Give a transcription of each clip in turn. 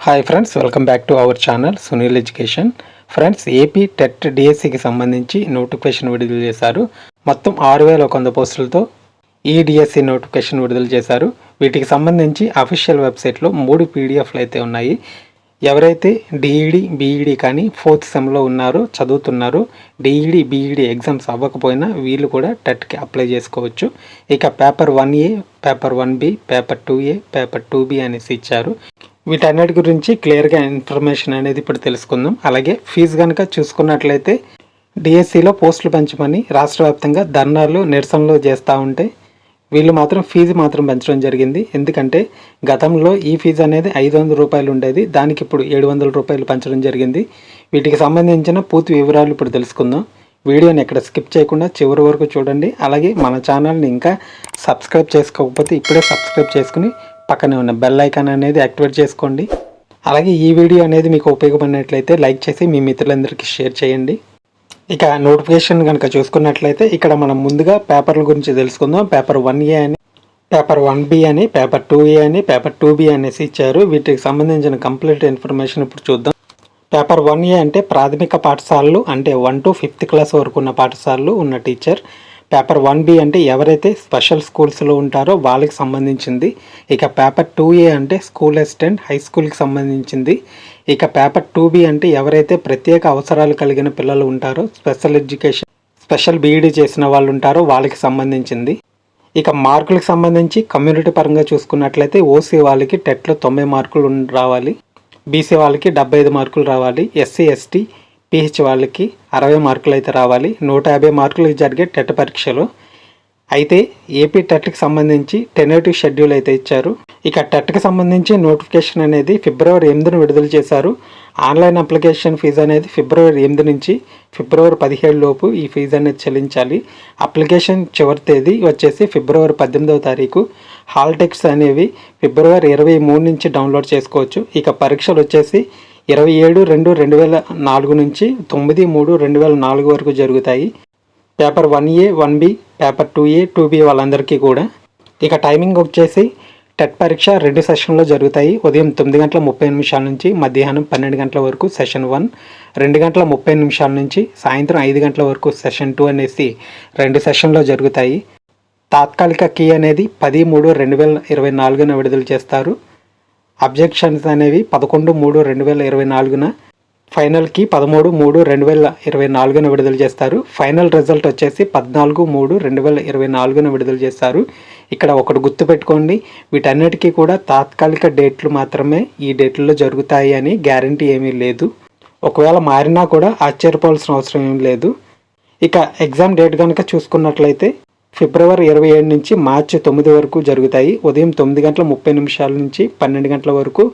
Hi friends welcome back to our channel Sunil education friends AP TET డిఎస్సికి సంబంధించి notification విడుదల చేశారు. మొత్తం ఆరు వేల ఒక వంద పోస్టులతో ఈ డిఎస్సి నోటిఫికేషన్ విడుదల చేశారు. వీటికి సంబంధించి అఫీషియల్ వెబ్సైట్లో మూడు పీడిఎఫ్లు అయితే ఉన్నాయి. ఎవరైతే డిఈడి బీఈడి కానీ ఫోర్త్ సెమ్లో ఉన్నారో చదువుతున్నారో డిఈడి బీఈడి ఎగ్జామ్స్ అవ్వకపోయినా వీళ్ళు కూడా టెట్కి అప్లై చేసుకోవచ్చు. ఇక paper one A paper one B paper two A paper two B అనేసి ఇచ్చారు. వీటన్నిటి గురించి క్లియర్గా ఇన్ఫర్మేషన్ అనేది ఇప్పుడు తెలుసుకుందాం. అలాగే ఫీజు కనుక చూసుకున్నట్లయితే డిఎస్సిలో పోస్టులు పెంచమని రాష్ట్ర వ్యాప్తంగా ధర్నాలు నిరసనలు చేస్తూ ఉంటే వీళ్ళు మాత్రం ఫీజు మాత్రం పెంచడం జరిగింది. ఎందుకంటే గతంలో ఈ ఫీజు అనేది ఐదు వందల రూపాయలు ఉండేది. దానికి ఇప్పుడు ఏడు వందల రూపాయలు పెంచడం జరిగింది. వీటికి సంబంధించిన పూర్తి వివరాలు ఇప్పుడు తెలుసుకుందాం. వీడియోని ఎక్కడ స్కిప్ చేయకుండా చివరి వరకు చూడండి. అలాగే మన ఛానల్ని ఇంకా సబ్స్క్రైబ్ చేసుకోకపోతే ఇప్పుడే సబ్స్క్రైబ్ చేసుకుని పక్కనే ఉన్న బెల్ ఐకాన్ అనేది యాక్టివేట్ చేసుకోండి. అలాగే ఈ వీడియో అనేది మీకు ఉపయోగపడినట్లయితే లైక్ చేసి మీ మిత్రులందరికీ షేర్ చేయండి. ఇక నోటిఫికేషన్ కనుక చూసుకున్నట్లయితే ఇక్కడ మనం ముందుగా పేపర్ల గురించి తెలుసుకుందాం. పేపర్ వన్ ఏ అని పేపర్ వన్ బి అని పేపర్ టూ ఏ అని పేపర్ టూ బి అనేసి ఇచ్చారు. వీటికి సంబంధించిన కంప్లీట్ ఇన్ఫర్మేషన్ ఇప్పుడు చూద్దాం. పేపర్ వన్ ఏ అంటే ప్రాథమిక పాఠశాలలు అంటే వన్ టు ఫిఫ్త్ క్లాస్ వరకు ఉన్న పాఠశాలలు ఉన్న టీచర్ పేపర్ వన్ బి అంటే ఎవరైతే స్పెషల్ స్కూల్స్లో ఉంటారో వాళ్ళకి సంబంధించింది. ఇక పేపర్ టూ ఏ అంటే స్కూల్ అసిస్టెంట్ హై స్కూల్కి సంబంధించింది. ఇక పేపర్ టూ బి అంటే ఎవరైతే ప్రత్యేక అవసరాలు కలిగిన పిల్లలు ఉంటారో స్పెషల్ ఎడ్యుకేషన్ స్పెషల్ బీఈడి చేసిన వాళ్ళు ఉంటారో వాళ్ళకి సంబంధించింది. ఇక మార్కులకు సంబంధించి కమ్యూనిటీ పరంగా చూసుకున్నట్లయితే ఓసీ వాళ్ళకి టెట్లో తొంభై మార్కులు రావాలి. బీసీ వాళ్ళకి డెబ్బై ఐదు మార్కులు రావాలి. ఎస్సీ ఎస్టీ పిహెచ్ వాళ్ళకి అరవై మార్కులు అయితే రావాలి. నూట యాభై మార్కులు జరిగే టెట్ పరీక్షలు. అయితే ఏపీ టెట్కి సంబంధించి టెనేటివ్ షెడ్యూల్ అయితే ఇచ్చారు. ఇక టెట్కి సంబంధించి నోటిఫికేషన్ అనేది ఫిబ్రవరి ఎనిమిదిన విడుదల చేశారు. ఆన్లైన్ అప్లికేషన్ ఫీజు అనేది ఫిబ్రవరి ఎనిమిది నుంచి ఫిబ్రవరి పదిహేడు లోపు ఈ ఫీజు అనేది చెల్లించాలి. అప్లికేషన్ చివరి తేదీ వచ్చేసి ఫిబ్రవరి పద్దెనిమిదవ తారీఖు. హాల్ టెక్స్ అనేవి ఫిబ్రవరి ఇరవై మూడు నుంచి డౌన్లోడ్ చేసుకోవచ్చు. ఇక పరీక్షలు వచ్చేసి ఇరవై ఏడు రెండు రెండు వేల నాలుగు నుంచి తొమ్మిది మూడు రెండు వేల నాలుగు వరకు జరుగుతాయి. Paper one A one B paper two A two B వాళ్ళందరికీ కూడా. ఇక టైమింగ్ వచ్చేసి టెట్ పరీక్ష రెండు సెషన్లో జరుగుతాయి. ఉదయం తొమ్మిది గంటల ముప్పై నిమిషాల నుంచి మధ్యాహ్నం పన్నెండు గంటల వరకు సెషన్ వన్ రెండు గంటల ముప్పై నిమిషాల నుంచి సాయంత్రం ఐదు గంటల వరకు సెషన్ టూ అనేసి రెండు సెషన్లో జరుగుతాయి. తాత్కాలిక కీ అనేది పది మూడు రెండు వేల ఇరవై నాలుగున విడుదల చేస్తారు. అబ్జెక్షన్స్ అనేవి పదకొండు మూడు రెండు వేల ఇరవై నాలుగున ఫైనల్కి పదమూడు మూడు రెండు వేల ఇరవై నాలుగున విడుదల చేస్తారు. ఫైనల్ రిజల్ట్ వచ్చేసి పద్నాలుగు మూడు రెండు వేల ఇరవై నాలుగున విడుదల చేస్తారు. ఇక్కడ ఒకటి గుర్తుపెట్టుకోండి వీటన్నిటికీ కూడా తాత్కాలిక డేట్లు మాత్రమే ఈ డేట్లలో జరుగుతాయి అని గ్యారంటీ ఏమీ లేదు. ఒకవేళ మారినా కూడా ఆశ్చర్యపోవాల్సిన అవసరం ఏం లేదు. ఇక ఎగ్జామ్ డేట్ కనుక చూసుకున్నట్లయితే ఫిబ్రవరి ఇరవై ఏడు నుంచి మార్చి తొమ్మిది వరకు జరుగుతాయి. ఉదయం తొమ్మిది గంటల ముప్పై నిమిషాల నుంచి పన్నెండు గంటల వరకు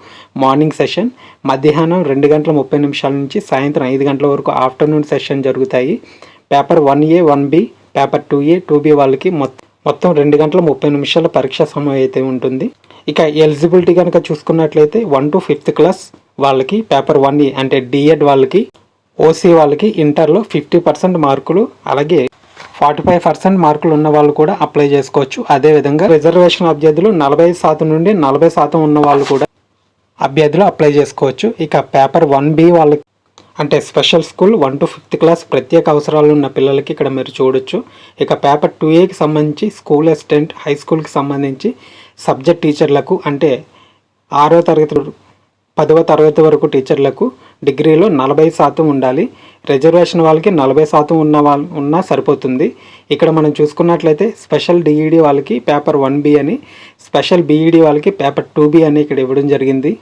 మార్నింగ్ సెషన్ మధ్యాహ్నం రెండు గంటల ముప్పై నిమిషాల నుంచి సాయంత్రం ఐదు గంటల వరకు ఆఫ్టర్నూన్ సెషన్ జరుగుతాయి. Paper one A one B paper two A two B వాళ్ళకి మొత్తం మొత్తం రెండు గంటల ముప్పై నిమిషాల పరీక్ష సమయం అయితే ఉంటుంది. ఇక ఎలిజిబిలిటీ కనుక చూసుకున్నట్లయితే వన్ టు ఫిఫ్త్ క్లాస్ వాళ్ళకి పేపర్ వన్ ఏ అంటే డిఎడ్ వాళ్ళకి ఓసీ వాళ్ళకి ఇంటర్లో ఫిఫ్టీ పర్సెంట్ మార్కులు అలాగే ఫార్టీ ఫైవ్ పర్సెంట్ మార్కులు ఉన్న వాళ్ళు కూడా అప్లై చేసుకోవచ్చు. అదేవిధంగా రిజర్వేషన్ అభ్యర్థులు నలభై శాతం నుండి నలభై శాతం ఉన్న వాళ్ళు కూడా అభ్యర్థులు అప్లై చేసుకోవచ్చు. ఇక పేపర్ వన్ బి వాళ్ళకి అంటే special school one to fifth class ప్రత్యేక అవసరాలు ఉన్న పిల్లలకి ఇక్కడ మీరు చూడొచ్చు. ఇక పేపర్ టూ ఏకి సంబంధించి స్కూల్ అసిస్టెంట్ హై స్కూల్కి సంబంధించి సబ్జెక్ట్ టీచర్లకు అంటే ఆరో తరగతి పదవ తరగతి వరకు టీచర్లకు డిగ్రీలో నలభై శాతం ఉండాలి. రిజర్వేషన్ వాళ్ళకి నలభై శాతం ఉన్న వాళ్ళు ఉన్నా సరిపోతుంది. ఇక్కడ మనం చూసుకున్నట్లయితే స్పెషల్ డిఈడి వాళ్ళకి పేపర్ వన్ బి అని స్పెషల్ బీఈడి వాళ్ళకి పేపర్ టూ బి అని ఇక్కడ ఇవ్వడం జరిగింది.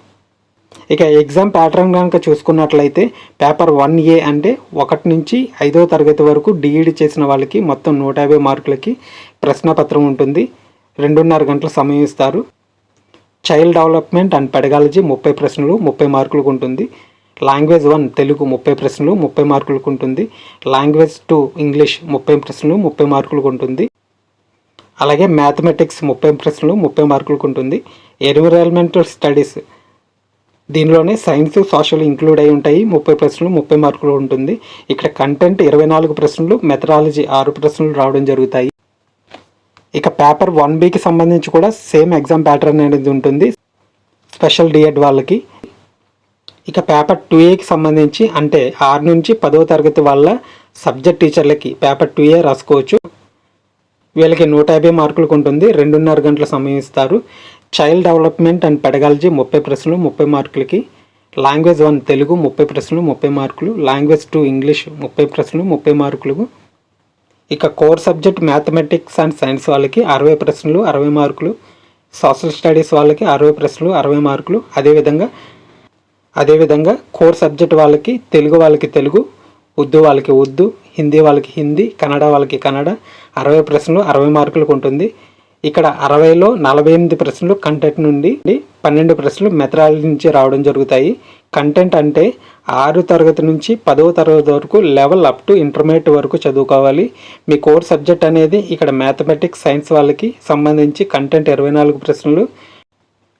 ఇక ఎగ్జామ్ ప్యాటర్న్ కనుక చూసుకున్నట్లయితే పేపర్ వన్ ఏ అంటే ఒకటి నుంచి ఐదో తరగతి వరకు డిఈడి చేసిన వాళ్ళకి మొత్తం నూట యాభై మార్కులకి ప్రశ్నపత్రం ఉంటుంది. రెండున్నర గంటల సమయం ఇస్తారు. చైల్డ్ డెవలప్మెంట్ అండ్ పెడగాలజీ ముప్పై ప్రశ్నలు ముప్పై మార్కులకు ఉంటుంది. లాంగ్వేజ్ వన్ తెలుగు ముప్పై ప్రశ్నలు ముప్పై మార్కులకు ఉంటుంది లాంగ్వేజ్ టూ ఇంగ్లీష్ ముప్పై ప్రశ్నలు ముప్పై మార్కులకు ఉంటుంది అలాగే మ్యాథమెటిక్స్ ముప్పై ప్రశ్నలు ముప్పై మార్కులకు ఉంటుంది ఎన్విరాన్మెంటల్ స్టడీస్ దీనిలోనే సైన్స్ సోషల్ ఇంక్లూడ్ అయి ఉంటాయి. ముప్పై ప్రశ్నలు ముప్పై మార్కులు ఉంటుంది. ఇక్కడ కంటెంట్ ఇరవై నాలుగు ప్రశ్నలు మెథడాలజీ ఆరు ప్రశ్నలు రావడం జరుగుతాయి. ఇక పేపర్ వన్ బికి సంబంధించి కూడా సేమ్ ఎగ్జామ్ ప్యాటర్న్ అనేది ఉంటుంది. స్పెషల్ డిఎడ్ వాళ్ళకి. ఇక పేపర్ టూ ఏకి సంబంధించి అంటే ఆరు నుంచి పదో తరగతి వాళ్ళ సబ్జెక్ట్ టీచర్లకి పేపర్ టూ ఏ రాసుకోవచ్చు. వీళ్ళకి నూట యాభై మార్కులకు ఉంటుంది. రెండున్నర గంటల సమయం ఇస్తారు. చైల్డ్ డెవలప్మెంట్ అండ్ పెడగాలజీ ముప్పై ప్రశ్నలు ముప్పై మార్కులకి. లాంగ్వేజ్ వన్ తెలుగు ముప్పై ప్రశ్నలు ముప్పై మార్కులు. లాంగ్వేజ్ టూ ఇంగ్లీష్ ముప్పై ప్రశ్నలు ముప్పై మార్కులు. ఇక core subject mathematics and science వాళ్ళకి అరవై ప్రశ్నలు అరవై మార్కులు. సోషల్ స్టడీస్ వాళ్ళకి అరవై ప్రశ్నలు అరవై మార్కులు. అదేవిధంగా అదేవిధంగా కోర్ సబ్జెక్ట్ వాళ్ళకి తెలుగు వాళ్ళకి తెలుగు ఉర్దూ వాళ్ళకి ఉర్దూ హిందీ వాళ్ళకి హిందీ కన్నడ వాళ్ళకి కన్నడ అరవై ప్రశ్నలు అరవై మార్కులకు ఉంటుంది. ఇక్కడ అరవైలో నలభై ఎనిమిది ప్రశ్నలు కంటెంట్ నుండి పన్నెండు ప్రశ్నలు మెథడాలజీ నుంచి రావడం జరుగుతాయి. కంటెంట్ అంటే ఆరు తరగతి నుంచి పదవ తరగతి వరకు లెవెల్ అప్ టు ఇంటర్మీడియట్ వరకు చదువుకోవాలి. మీ కోర్ సబ్జెక్ట్ అనేది ఇక్కడ మ్యాథమెటిక్స్ సైన్స్ వాళ్ళకి సంబంధించి కంటెంట్ ఇరవై నాలుగు ప్రశ్నలు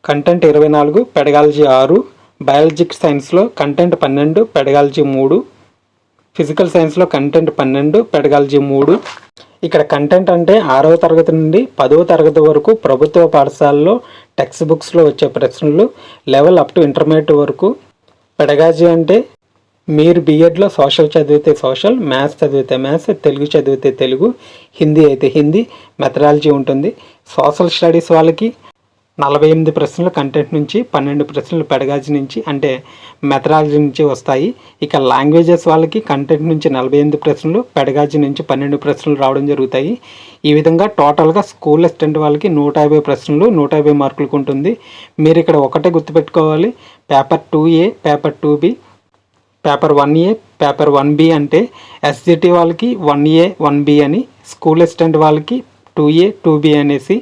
కంటెంట్ ఇరవై నాలుగు పెడగాలజీ ఆరు బయాలజిక్ సైన్స్లో కంటెంట్ పన్నెండు పెడగాలజీ మూడు. ఫిజికల్ సైన్స్లో కంటెంట్ పన్నెండు పెడగాలజీ మూడు. ఇక్కడ కంటెంట్ అంటే ఆరవ తరగతి నుండి పదవ తరగతి వరకు ప్రభుత్వ పాఠశాలలో టెక్స్ట్ బుక్స్లో వచ్చే ప్రశ్నలు లెవెల్ అప్ టు ఇంటర్మీడియట్ వరకు. పెడగాజీ అంటే మీరు బీఎడ్లో సోషల్ చదివితే సోషల్ మ్యాథ్స్ చదివితే మ్యాథ్స్ తెలుగు చదివితే తెలుగు హిందీ అయితే హిందీ మెథడాలజీ ఉంటుంది. సోషల్ స్టడీస్ వాళ్ళకి నలభై ఎనిమిది ప్రశ్నలు కంటెంట్ నుంచి పన్నెండు ప్రశ్నలు పెడగాజీ నుంచి అంటే మెథడాలజీ నుంచి వస్తాయి. ఇక లాంగ్వేజెస్ వాళ్ళకి కంటెంట్ నుంచి నలభై ఎనిమిది ప్రశ్నలు పెడగాజీ నుంచి పన్నెండు ప్రశ్నలు రావడం జరుగుతాయి. ఈ విధంగా టోటల్గా స్కూల్ అసిస్టెంట్ వాళ్ళకి నూట యాభై ప్రశ్నలు నూట యాభై మార్కులకు ఉంటుంది మీరు ఇక్కడ ఒకటే గుర్తుపెట్టుకోవాలి. Paper two A paper two B paper one A paper one B అంటే ఎస్జిటి వాళ్ళకి వన్ ఏ వన్ బి అని స్కూల్ అసిస్టెంట్ వాళ్ళకి టూ ఏ టూ బి అనేసి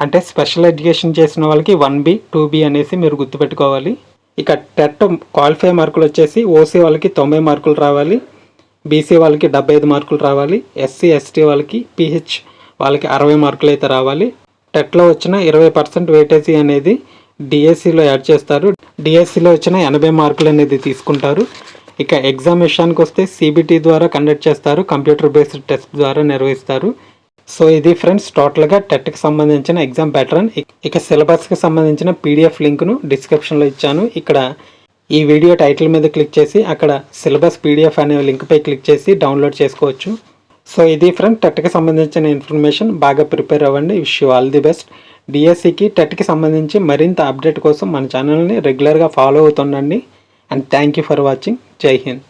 అంటే స్పెషల్ ఎడ్యుకేషన్ చేసిన వాళ్ళకి వన్ బి టూ బి అనేసి మీరు గుర్తుపెట్టుకోవాలి. ఇక టెట్ క్వాలిఫై మార్కులు వచ్చేసి ఓసీ వాళ్ళకి తొంభై మార్కులు రావాలి. బీసీ వాళ్ళకి డెబ్బై ఐదు మార్కులు రావాలి. ఎస్సీ ఎస్టీ వాళ్ళకి పిహెచ్ వాళ్ళకి అరవై మార్కులు అయితే రావాలి. టెట్లో వచ్చిన ఇరవై పర్సెంట్ వెయిటేజీ అనేది డిఎస్సిలో యాడ్ చేస్తారు. డిఎస్సిలో వచ్చిన ఎనభై మార్కులు అనేది తీసుకుంటారు. ఇక ఎగ్జామ్ విషయానికి వస్తే సిబిటి ద్వారా కండక్ట్ చేస్తారు. కంప్యూటర్ బేస్డ్ టెస్ట్ ద్వారా నిర్వహిస్తారు. సో ఇది ఫ్రెండ్స్ టోటల్గా టెట్కి సంబంధించిన ఎగ్జామ్ ప్యాటర్న్ ఇక సిలబస్కి సంబంధించిన పీడిఎఫ్ లింక్ను డిస్క్రిప్షన్లో ఇచ్చాను. ఇక్కడ ఈ వీడియో టైటిల్ మీద క్లిక్ చేసి అక్కడ సిలబస్ పీడిఎఫ్ అనే లింక్పై క్లిక్ చేసి డౌన్లోడ్ చేసుకోవచ్చు. సో ఇది ఫ్రెండ్ టెట్కి సంబంధించిన ఇన్ఫర్మేషన్ బాగా ప్రిపేర్ అవ్వండి. Wish you all the best డిఎస్సికి టెట్కి సంబంధించి మరింత అప్డేట్ కోసం మన ఛానల్ని రెగ్యులర్గా follow అవుతుండండి. And thank you for watching జై హింద్